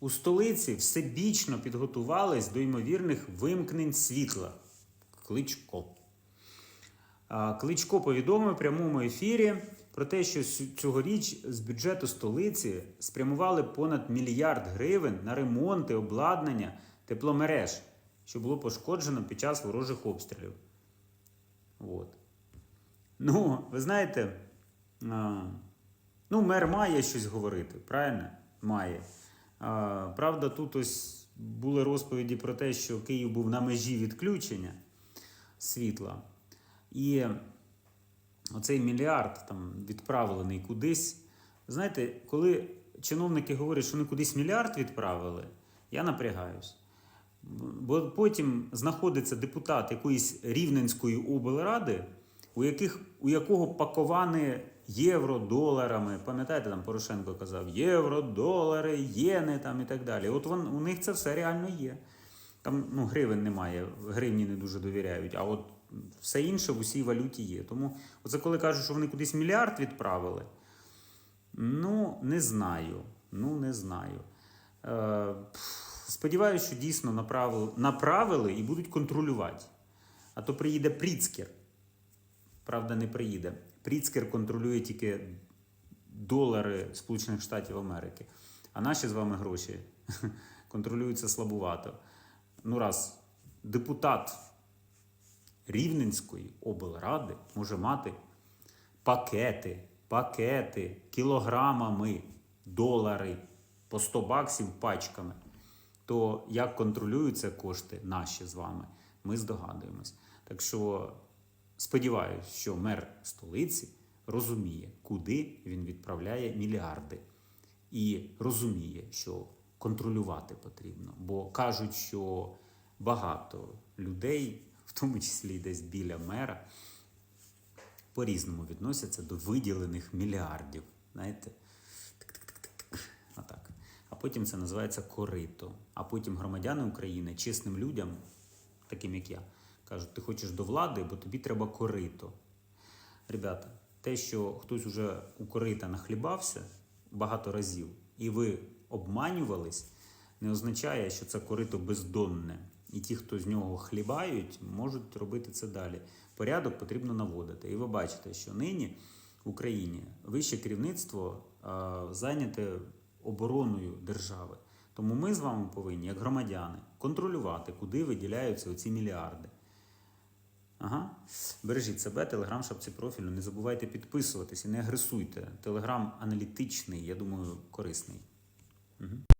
у столиці всебічно підготувались до ймовірних вимкнень світла. Кличко. Кличко повідомив в прямому ефірі про те, що цьогоріч з бюджету столиці спрямували понад мільярд гривень на ремонти, обладнання тепломереж, що було пошкоджено під час ворожих обстрілів. От. Ну, ви знаєте, ну, мер має щось говорити, правильно? Має. Правда, тут ось були розповіді про те, що Київ був на межі відключення світла. І оцей мільярд там відправлений кудись. Знаєте, коли чиновники говорять, що вони кудись мільярд відправили, я напрягаюсь. Бо потім знаходиться депутат якоїсь Рівненської облради, у, яких, у якого паковані євро доларами. Пам'ятаєте, там Порошенко казав євро, долари, єни там і так далі. От вон, у них це все реально є. Там ну, гривень немає, гривні не дуже довіряють, а от все інше в усій валюті є. Тому оце коли кажуть, що вони кудись мільярд відправили, ну, не знаю. Ну, не знаю. Е, сподіваюся, що дійсно направили, направили і будуть контролювати. А то приїде Пріцкер. Правда, не приїде. Пріцкер контролює тільки долари Сполучених Штатів Америки. А наші з вами гроші контролюються слабувато. Ну, раз депутат Рівненської облради може мати пакети, пакети кілограмами, долари по 100 баксів пачками, то як контролюються кошти наші з вами, ми здогадуємось. Так що сподіваюся, що мер столиці розуміє, куди він відправляє мільярди, і розуміє, що контролювати потрібно. Бо кажуть, що багато людей, в тому числі десь біля мера, по-різному відносяться до виділених мільярдів. Знаєте? Отак. А потім це називається корито. А потім громадяни України чесним людям, таким як я, кажуть, ти хочеш до влади, бо тобі треба корито. Ребята, те, що хтось уже у корита нахлібався багато разів, і ви обманювались, не означає, що це корито бездонне. І ті, хто з нього хлібають, можуть робити це далі. Порядок потрібно наводити. І ви бачите, що нині в Україні вище керівництво а, зайняте обороною держави. Тому ми з вами повинні, як громадяни, контролювати, куди виділяються оці мільярди. Ага. Бережіть себе, телеграм шапці профілю. Не забувайте підписуватись і не агресуйте. Телеграм аналітичний, я думаю, корисний. Угу.